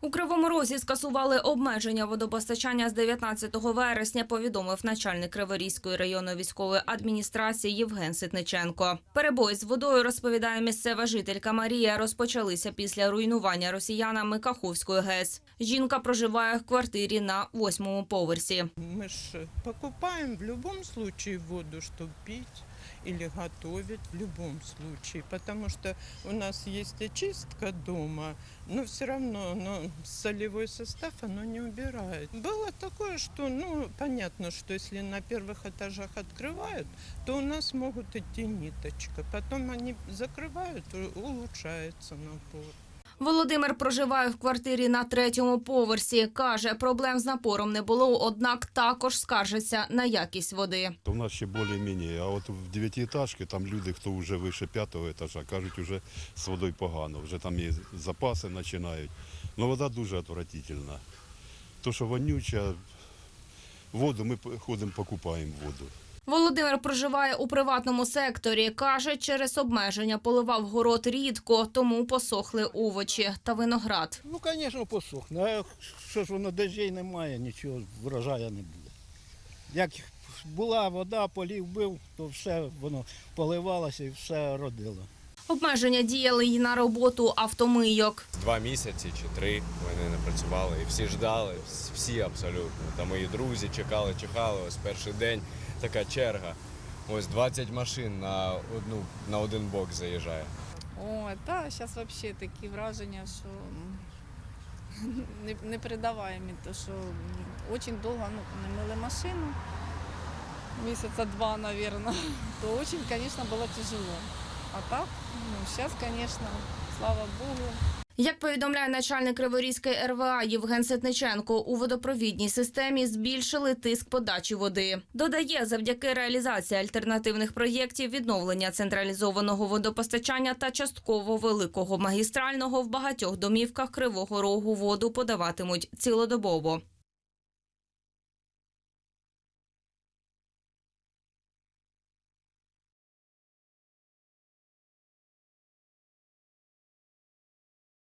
У Кривому Розі скасували обмеження водопостачання з 19 вересня, повідомив начальник Криворізької районної військової адміністрації Євген Ситниченко. Перебої з водою, розповідає місцева жителька Марія, розпочалися після руйнування росіянами Каховської ГЕС. Жінка проживає в квартирі на восьмому поверсі. Мы же покупаем в любом случае воду, чтобы пить или готовить в любом случае, потому что у нас есть очистка дома, но все равно оно, солевой состав оно не убирает. Было такое, что, ну, понятно, что если на первых этажах открывают, то у нас могут идти ниточка, потом они закрывают, у- улучшается напор. Володимир проживає в квартирі на третьому поверсі. Каже, проблем з напором не було, однак також скаржиться на якість води. У нас ще більш-менш, а от в дев'ятиэтажці там люди, хто вже вище п'ятого етажа, кажуть, вже з водою погано, вже там і запаси починають. Ну вода дуже отвратительна. То, що вонюча, воду ми ходимо, покупаємо воду. Володимир проживає у приватному секторі. Каже, через обмеження поливав город рідко, тому посохли овочі та виноград. Ну, звісно, посохне. А що ж воно дощей немає, нічого врожаю не буде. Як була вода, полів бив, то все воно поливалося і все родило. Обмеження діяли й на роботу автомийок. Два місяці чи три вони не працювали. І всі ждали, всі абсолютно. Та мої друзі чекали, чекали. Ось перший день така черга. Ось 20 машин на одну на один бок заїжджає. О, та зараз взагалі такі враження, що не, не передаваємо, то що дуже довго ну, не мили машину, місяця два, мабуть, то дуже, звісно, було тяжело. А так, ну, зараз, звісно, слава Богу, Як повідомляє начальник Криворізької РВА Євген Ситниченко, у водопровідній системі збільшили тиск подачі води. Додає, завдяки реалізації альтернативних проєктів відновлення централізованого водопостачання та частково великого магістрального в багатьох домівках Кривого Рогу воду подаватимуть цілодобово.